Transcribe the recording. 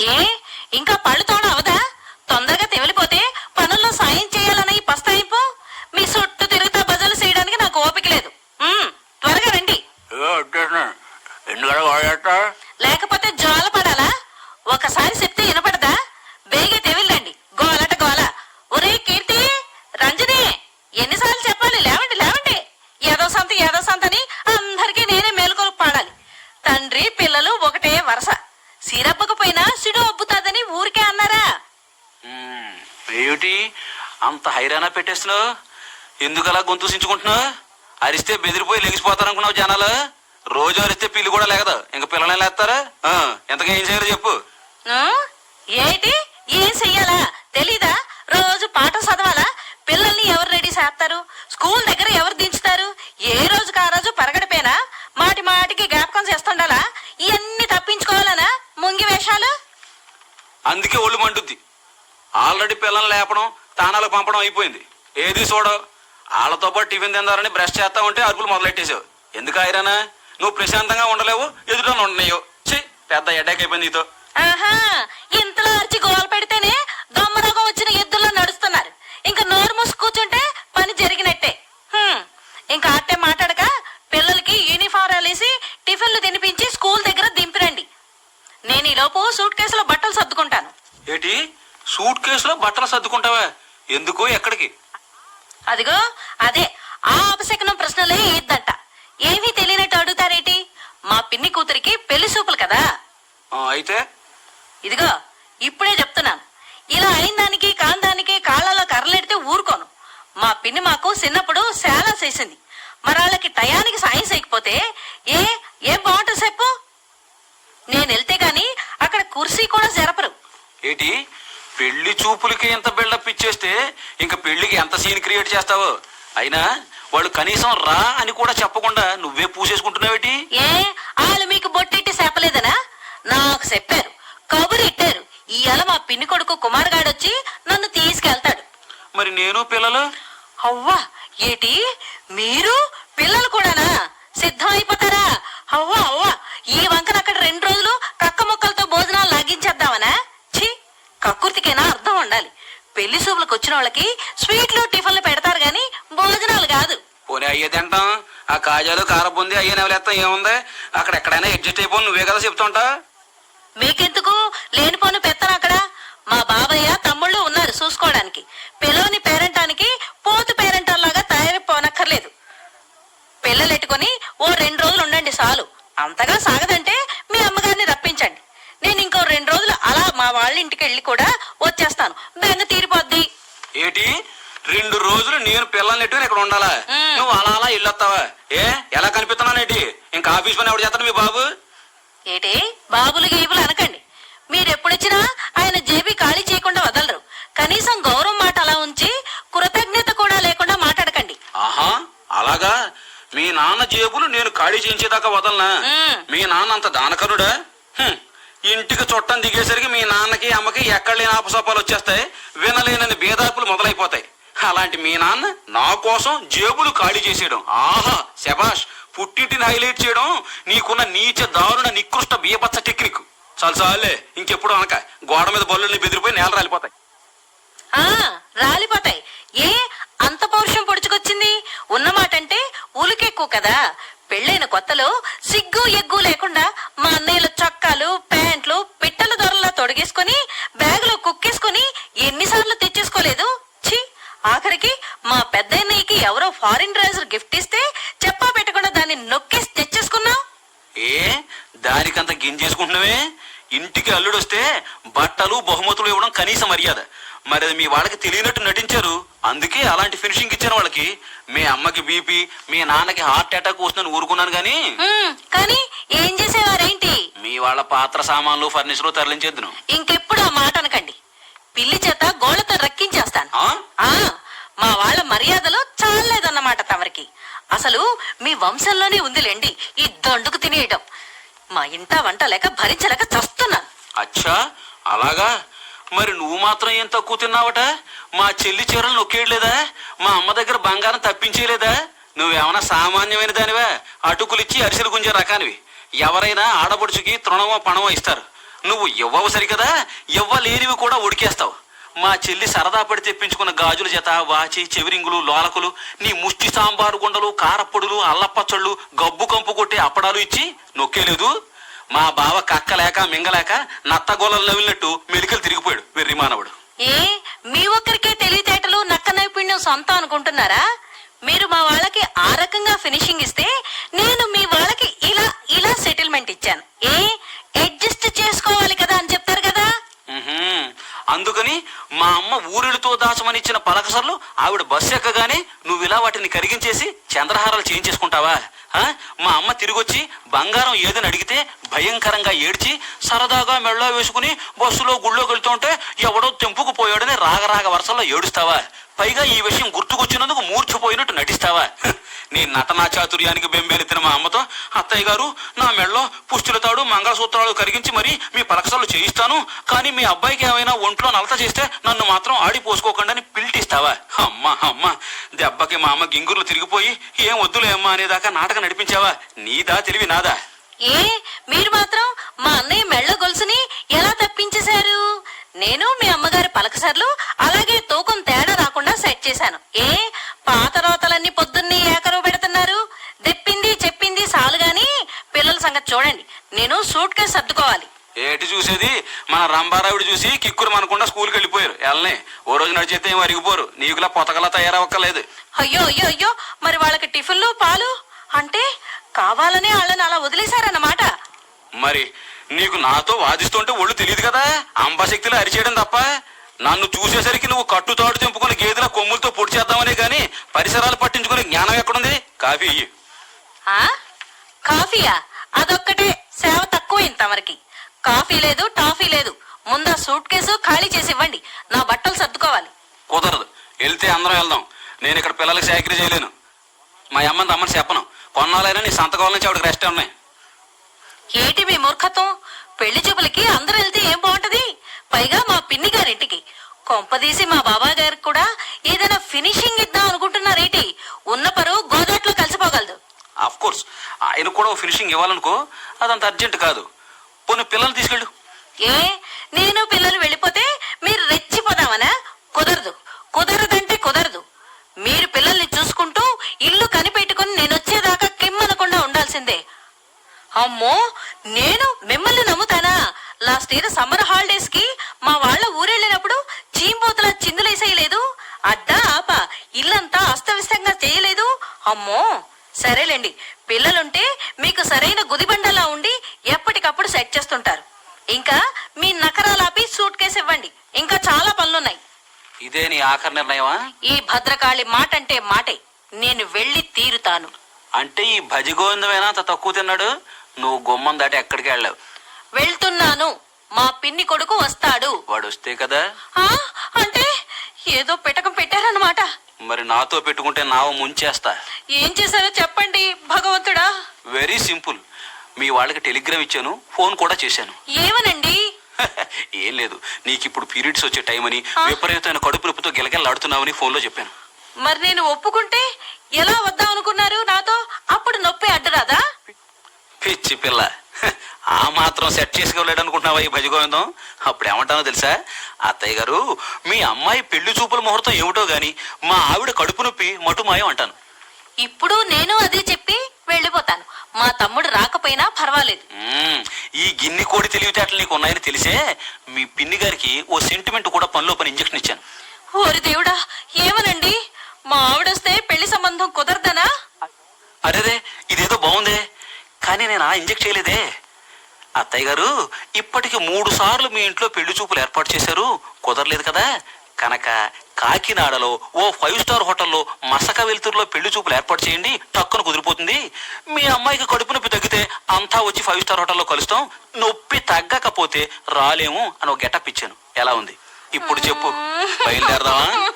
ఏ? ఇంకా పళ్ళు ఏమిటి? అంత హైరానా పెట్టేస్తున్నావు? ఎందుకు అలా గొంతు సించుకుంటున్నావు అరిస్తే బెదిరిపోయి లెగిసిపోతారనుకున్నావు జనాలు? రోజు అరిస్తే పిల్లి కూడా లేకదు ఇంక పిల్లలే లేస్తారా ఎంతగా ఏం చేయాలో చెప్పు. ఏంటి? ఏం చెయ్యాలా? తెలీదా? రోజు పాఠం చదవాలా? పిల్లల్ని ఎవరు రెడీ చేస్తారు? స్కూల్ దగ్గర ఎవరు దించుతారు ఏ రోజుకి ఆ రోజు పరగడిపోయినా మాటి మాటికి జ్ఞాపకం చేస్తుండాలా ఇవన్నీ తప్పించుకోవాలనా ముంగి వేషాలు అందుకే ఒళ్ళు మండుద్ది ఆల్రెడీ పిల్లల్ని లేపడం తానాలకు పంపడం అయిపోయింది. ఏది చూడవు వాళ్ళతో పాటు టిఫిన్ తిందారని బ్రష్ చేస్తా ఉంటే అరుపులు మొదలెట్టేసావు ఎందుకు ఐరానా నువ్వు ప్రశాంతంగా ఉండలేవు ఎదుట ఉండలేవు ఛీ పెద్ద ఎడ్డాక్ అయిపోయింది నీతో. ఆహా ఇంతలో అరిచి గోల పెడితేనే దొమ్మరోగం వచ్చిన ఎద్దుల్లో నడుస్తున్నారు. ఇంకా నోరు మూసి కూర్చుంటే పని జరిగినట్టే. హ్మ్. ఇంకా అట్టే మాట్లాడక పిల్లలకి యూనిఫామ్ వేసి టిఫిన్లు తినిపించి స్కూల్ దగ్గర దింపిరండి. నేను ఈ లోపు సూట్ కేసులో బట్టలు సర్దుకుంటాను. ఏటి? సూట్ కేసులో బట్టలు సర్దుకుంటావా. ఎందుకు? ఎక్కడికి? అదిగో అదే ఆ అపశకనం ప్రశ్నలే ఇద్దంట ఏమీ తెలియనట్టు అడుగుతారేటి? మా పిన్ని కూతురికి పెళ్ళి సూపులు కదా. అయితే? ఇదిగో ఇప్పుడే చెప్తున్నాను. ఇలా అయిన దానికి కాందానికి కాళ్ళలో కర్రలెడితే ఊరుకోను. మా పిన్ని మాకు చిన్నప్పుడు చాలా చేసింది. మరి వాళ్ళకి టయానికి సాయం చేయకపోతే ఏ ఏం బాగుంటుంది చెప్పు నేను వెళ్తే గాని అక్కడ కుర్సీ కూడా జరపరు ఏటి పెళ్ళి చూపులకి ఎంత బిల్డప్ ఇచ్చేస్తే ఇంకా పెళ్ళికి ఎంత సీన్ క్రియేట్ చేస్తావో? అయినా వాళ్ళు కనీసం రా అని కూడా చెప్పకుండా నువ్వే పూసేసుకుంటున్నావేటి? ఏ వాళ్ళు మీకు బొట్టెట్టి చెప్పలేదనా నాకు చెప్పారు కబురు ఇట్టారు. ఇవాళ మా పిన్ని కొడుకు కుమార్ గాడొచ్చి నన్ను తీసుకెళ్తాడు. మరి నేను పిల్లలు? అవ్వా ఏటి? మీరు వాళ్ళకి స్వీట్లు టిఫిన్లు పెడతారు గాని భోజనాలు కాదు. పోనీ అయ్యే తింటాం ఆ కాజాలు కారబుంది అయ్యే నెవలేస్తాం ఏముంది? అక్కడ ఎక్కడైనా అడ్జస్ట్ అయిపోయి నువ్వే కదా చెప్తుంటా? మీకెందుకు? లేనిపోను పెత్తనం అక్కడ? మా బాబయ్య తమ్ముళ్ళు ఉన్నారు చూసుకోవడానికి. పిల్లోని పేరెంటానికి పోతు పేరెంటాల్లాగా తయారైపోనక్కర్లేదు పిల్లలెట్టుకొని ఓ రెండు రోజులు ఉండండి చాలు. అంతగా సాగదంటే మీ అమ్మగారిని రప్పించండి. నేను ఇంకో రెండు రోజులు అలా మా వాళ్ళ ఇంటికి వెళ్ళి కూడా ఏటి? రెండు రోజులు నేను పిల్లల్ని ఇక్కడ ఉండాలా. నువ్వు అలా అలా ఇల్లు వస్తావా? ఏ? ఎలా కనిపిస్తున్నానేటి ఇంకా ఆఫీస్ పని ఎవడు చేస్తాడు మీ బాబు? ఏటి? బాబులు గీబులు అనకండి. మీరెప్పుడొచ్చినా ఆయన జేబీ ఖాళీ చేయకుండా వదలరు. కనీసం గౌరవం మాట అలా ఉంచి కృతజ్ఞత కూడా లేకుండా మాట్లాడకండి. ఆహా అలాగా? మీ నాన్న జేబులు నేను ఖాళీ చేయించేదాకా వదలనా? మ్. నాన్న అంత దానకరుడా. ఇంటికి చుట్టం దిగేసరికి మీ నాన్నకి అమ్మకి ఎక్కడ లేని ఆపసోపాలు వచ్చేస్తాయి. వినలేనని బేదాపులు మొదలైపోతాయి. అలాంటి మీ నాన్న నా కోసం జేబులు ఖాళీ చేసేయడం. ఆహా శబాష్ పుట్టింటిని హైలైట్ చేయడం నీకున్న నీచ దారుణ నికృష్ట బియ్యపచ్చ టెక్నిక్. చాలు చాలే ఇంకెప్పుడు అనక గోడ మీద బల్లుల్ని బెదిరిపోయి నేల రాలిపోతాయి. ఆ రాలిపోతాయి. ఏ అంత పౌరుషం పొడుచుకొచ్చింది? ఉన్నమాటంటే ఉలికెక్కువ కదా. పెళ్ళైన కొత్తలో సిగ్గు ఎగ్గు లేకుండా మా అన్నయ్యల గింజేసుకుంటున్నావే ఇంటికి అల్లుడు వస్తే బట్టలు బహుమతులు ఇవ్వడం కనీస మర్యాద. మరి అది మీ వాళ్ళకి తెలియనట్టు నటించారు. అందుకే అలాంటి ఫినిషింగ్ ఇచ్చాను వాళ్ళకి. మీ అమ్మకి బీపీ మీ నాన్నకి హార్ట్ అటాక్ వస్తుందని ఊరుకున్నాను కానీ. కానీ ఏం చేసేవారేంటి? మీ వాళ్ళ పాత్ర సామాన్లు ఫర్నిచర్ తరలించేద్దును. ఇంకెప్పుడు ఆ మాట అనకండి. పిల్లి చేత గోళ్ళతో రక్కించేస్తాను. మా వాళ్ళ మర్యాదలు చాలేదన్నమాట తమరికి. అసలు మీ వంశంలోనే ఉందిలేండి ఈ దండుకు తినేయటం. మా ఇంట వంట లేక భరించలేక చస్తున్నాను అచ్చా అలాగా? మరి నువ్వు మాత్రం ఏం తక్కువ తిన్నావట? మా చెల్లి చీరలు నొక్కేయలేదా మా అమ్మ దగ్గర బంగారం తప్పించేయలేదా? నువ్వేమైనా సామాన్యమైన దానివా? అటుకులిచ్చి అరిసెలు గుంజే రకానివి. ఎవరైనా ఆడపడుచుకి తృణమో పణమో ఇస్తారు. నువ్వు ఇవ్వవు సరికదా? ఇవ్వలేనివి కూడా ఉడికేస్తావు. మా చెల్లి సరదా పడి తెప్పించుకున్న గాజుల జత వాచి చెవిరింగులు లోలకులు నీ ముష్టి సాంబారు గుండలు కారప్పొడులు అల్లపచ్చళ్ళు గబ్బు కంపు కొట్టే అప్పడాలు ఇచ్చి నొక్కేలేదు. మా బావ కక్కలేక మింగలేక నత్తగోళలు నవ్వినట్టు మెలికలు తిరిగిపోయాడు వెర్రి మానవుడు. ఏ మీ ఒక్కరికే తెలివితేటలు నక్క నైపుణ్యం సొంతం అనుకుంటున్నారా? మీరు మా వాళ్ళకి ఆ రకంగా ఫినిషింగ్ ఇస్తే నేను మీ వాళ్ళకి ఇలా ఇలా సెటిల్మెంట్ ఇచ్చాను ఏ అడ్జస్ట్ చేసుకోవాలి కదా అని చెప్తారు కదా ఉహుం. అందుకని ఊరిలతో దాచమనిచ్చిన పలకసర్లు ఆవిడ బస్సు ఎక్కగానే నువ్వు ఇలా వాటిని కరిగించేసి చంద్రహారాలు చేయించేసుకుంటావా? మా అమ్మ తిరిగొచ్చి బంగారం ఏదని అడిగితే భయంకరంగా ఏడ్చి సరదాగా మెళ్ళో వేసుకుని బస్సులో గుళ్ళోకి వెళ్తుంటే ఎవడో తెంపుకు పోయాడని రాగరాగ వరుసల్లో ఏడుస్తావా? పైగా ఈ విషయం గుర్తుకొచ్చినందుకు మూర్చిపోయినట్టు నటిస్తావా? నీ నటనా చాతుర్యానికి బెంబేలెత్తిన మా అమ్మతో అత్తయ్య గారు నా మెడలో పుష్టిల తాడు మంగళసూత్రాలు కరిగించి మరి మీ పలకసలు చేయిస్తాను. కానీ మీ అబ్బాయికి ఏమైనా ఒంట్లో నలత చేస్తే నన్ను మాత్రం ఆడిపోసుకోకుండా అని పిల్టిస్తావా? అమ్మా అమ్మ దెబ్బకి మా అమ్మ గింగుర్లు తిరిగిపోయి ఏం వద్దులే అమ్మా అనేదాకా నాటకం నడిపించావా? నీదా తెలివి నాదా? ఏ మీరు మాత్రం మా అన్నయ్య మెళ్ళ గొలుసుని ఎలా తప్పించేశారు? నేను మీ అమ్మగారి పలకసర్లు అలాగే తూకం తేడా రాకుండా సెట్ చేశాను. ఏ నేను సూట్ కేసు సర్దుకోవాలి. ఏటి చూసేది? మన రంభారావుడు చూసి కిక్కురు మనకుండా స్కూల్కి వెళ్ళిపోయారు. వెళ్ళనే ఓ రోజు నడిచేస్తే ఏం అరిగిపోరు. నీకులా పొతకలా తయారవ్వక్కర్లేదు. అయ్యో అయ్యో అయ్యో మరి వాళ్ళకి టిఫిన్లు పాలు? అంటే కావాలని వాళ్ళని అలా వదిలేశారన్నమాట. మరి నీకు నాతో వాదిస్తుంటే ఒళ్ళు తెలియదు కదా? అంబశక్తిలో అరిచేయడం తప్ప? నన్ను చూసేసరికి నువ్వు కట్టుతాడు తెంపుకుని గేదెల కొమ్ములతో పొడి చేద్దామనే గాని పరిసరాలు పట్టించుకునే జ్ఞానం ఎక్కడుంది? కాఫీ కాఫీయా? అదొక్కటే సేవ తక్కువైంది తమరికి. కాఫీ లేదు టాఫీ లేదు. ముందా సూట్ కేసు ఖాళీ చేసి ఇవ్వండి. నా బట్టలు సర్దుకోవాలి. కుదరదు. వెళ్తే అందరం వెళ్దాం. నేను ఇక్కడ పిల్లలకి సేకరి చేయలేను. మా అమ్మని రమ్మని చెప్పను. కొన్నాళ్ళైనా నీ సంతకాల నుంచి ఆవిడకి రెస్ట్ ఉన్నాయి. ఏటి మీ మూర్ఖత్వం? పెళ్ళి చూపులకి అందరూ వెళ్తే ఏం బాగుంటది? పైగా మా పిన్ని గారింటికి. కొంపదీసి మా బాబా గారికి కూడా ఏదైనా ఫినిషింగ్ ఇద్దాం అనుకుంటున్నారేటి? ఉన్న పరువు గోదాట్లో కలిసిపోగలదు. ఆఫ్ కోర్స్ ఆయన కూడా ఫినిషింగ్ ఇవ్వాలనుకో అదంత అర్జెంట్ కాదు. పోనీ పిల్లల్ని తీసుకెళ్ళు. ఏ? నేను పిల్లలు వెళ్ళిపోతే మీరు రెచ్చిపోదామనా? కుదరదు. కుదరదంటే కుదరదు. మీరు పిల్లల్ని చూసుకుంటూ ఇల్లు కనిపెట్టుకుని నేను వచ్చేదాకా కిమ్మనకుండా ఉండాల్సిందే. అమ్మో నేను మిమ్మల్ని నమ్ముతానా? లాస్ట్ ఇయర్ సమ్మర్ హాలిడేస్కి మా వాళ్ళ ఊరెళ్ళినప్పుడు చీంపోతుల చిందులేసేయలేదు. అడ్డా ఆప. ఇల్లంతా అస్తవ్యస్తంగా చేయలేదు. అమ్మో! సరేలేండి. పిల్లలుంటే మీకు సరైన గుదిబండలా ఉండి ఎప్పటికప్పుడు సెట్ చేస్తుంటారు. ఇంకా మీ నకరాలాపి సూట్ కేసు ఇవ్వండి. ఇంకా చాలా పనులున్నాయి. ఇదే నీ ఆఖరి నిర్ణయమా? ఈ భద్రకాళి మాట అంటే మాటే. నేను వెళ్ళి తీరుతాను. అంటే ఈ భజగోవిందమైనా అంత తక్కువ తిన్నాడు? నువ్వు గుమ్మం దాటి ఎక్కడికి వెళ్ళావు? వెళ్తున్నాను. మా పిన్ని కొడుకు వస్తాడు. వాడు వస్తే కదా? ఆ అంటే ఏదో పిటకం పెట్టారన్నమాట. మరి నాతో పెట్టుకుంటే నావ ముంచేస్తా. ఏం చేశారో చెప్పండి భగవంతుడా. వెరీ సింపుల్ మీ వాళ్ళకి టెలిగ్రామ్ ఇచ్చాను ఫోన్ కూడా చేశాను. ఏమనండి? ఏం లేదు నీకు ఇప్పుడు పీరియడ్స్ వచ్చే టైం అని? విపరీతమైన కడుపు నొప్పితో గిలగిలాడుతున్నావని ఫోన్లో చెప్పాను. మరి నేను ఒప్పుకుంటే ఎలా వద్దాం అనుకున్నారు నాతో? అప్పుడు నొప్పి అడ్డరాదా? పిచ్చి పిల్ల. ఆ మాత్రం సెట్ చేసుకోలేడు అనుకుంటున్నావా ఈ భజగోవిందం? అప్పుడు ఏమంటానో తెలుసా? అత్తయ్య గారు మీ అమ్మాయి పెళ్ళి చూపుల ముహూర్తం ఏమిటో గాని మా ఆవిడ కడుపు నొప్పి మటుమాయం అంటాను. ఇప్పుడు నేను అదే చెప్పి వెళ్ళిపోతాను. మా తమ్ముడు రాకపోయినా పర్వాలేదు. ఈ గిన్ని కోడి తెలివితేటలు నీకు ఉన్నాయని తెలిసే మీ పిన్ని గారికి ఓ సెంటిమెంట్ కూడా పనిలో పని ఇంజెక్షన్ ఇచ్చాను. ఓరి దేవుడా ఏమనండి? మా ఆవిడొస్తే పెళ్ళి సంబంధం కుదరదనా? అరేదే ఇదేదో బాగుందే. కానీ నేను ఆ ఇంజెక్ట్ చేయలేదే. అత్తయ్య గారు ఇప్పటికి మూడు సార్లు మీ ఇంట్లో పెళ్ళి చూపులు ఏర్పాటు చేశారు. కుదరలేదు కదా? కనుక కాకినాడలో ఓ ఫైవ్ స్టార్ హోటల్లో మసక వెలుతురులో పెళ్ళి చూపులు ఏర్పాటు చేయండి టక్కున కుదిరిపోతుంది. మీ అమ్మాయికి కడుపు నొప్పి తగ్గితే అంతా వచ్చి ఫైవ్ స్టార్ హోటల్లో కలుస్తాం. నొప్పి తగ్గకపోతే రాలేము అని ఒక గెటప్ ఇచ్చాను. ఎలా ఉంది? ఇప్పుడు చెప్పు. బయలుదేరదామా?